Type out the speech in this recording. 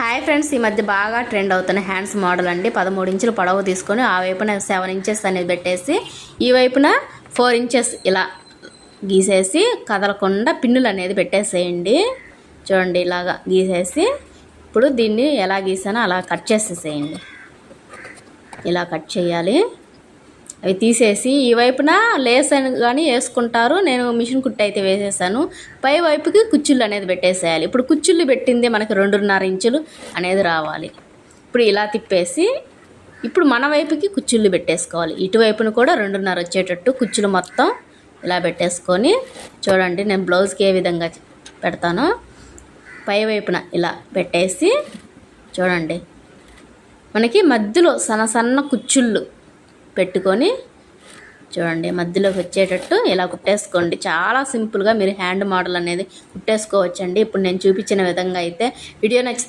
Hi friends ఈ మధ్య బాగా ట్రెండ్ అవుతున్న హ్యాండ్స్ మోడల్ అండి. పదమూడు ఇంచులు పొడవు తీసుకొని ఆ వైపున సెవెన్ ఇంచెస్ అనేది పెట్టేసి ఈ వైపున ఫోర్ ఇంచెస్ ఇలా గీసేసి కదలకుండా పిన్నులు అనేది పెట్టేసేయండి. చూడండి ఇలాగా గీసేసి ఇప్పుడు దీన్ని ఎలా గీసానో అలా కట్ చేసేసేయండి. ఇలా కట్ చేయాలి. అవి తీసేసి ఈ వైపున లేస్ అని కానీ వేసుకుంటారు. నేను మిషన్ కుట్టి అయితే వేసేసాను. పై వైపుకి కుచ్చుళ్ళు అనేది పెట్టేసేయాలి. ఇప్పుడు కుచ్చుళ్ళు పెట్టింది మనకి రెండున్నర ఇంచులు అనేది రావాలి. ఇప్పుడు ఇలా తిప్పేసి ఇప్పుడు మన వైపుకి కుచ్చుళ్ళు పెట్టేసుకోవాలి. ఇటువైపున కూడా రెండున్నర వచ్చేటట్టు కుచ్చులు మొత్తం ఇలా పెట్టేసుకొని చూడండి నేను బ్లౌజ్కి ఏ విధంగా పెడతానో. పై వైపున ఇలా పెట్టేసి చూడండి. మనకి మధ్యలో సన్న సన్న కుచ్చుళ్ళు పెట్టుకొని చూడండి మధ్యలోకి వచ్చేటట్టు ఇలా కుట్టేసుకోండి. చాలా సింపుల్గా మీరు హ్యాండ్ మోడల్ అనేది కుట్టేసుకోవచ్చండి. ఇప్పుడు నేను చూపించిన విధంగా అయితే. వీడియో నచ్చి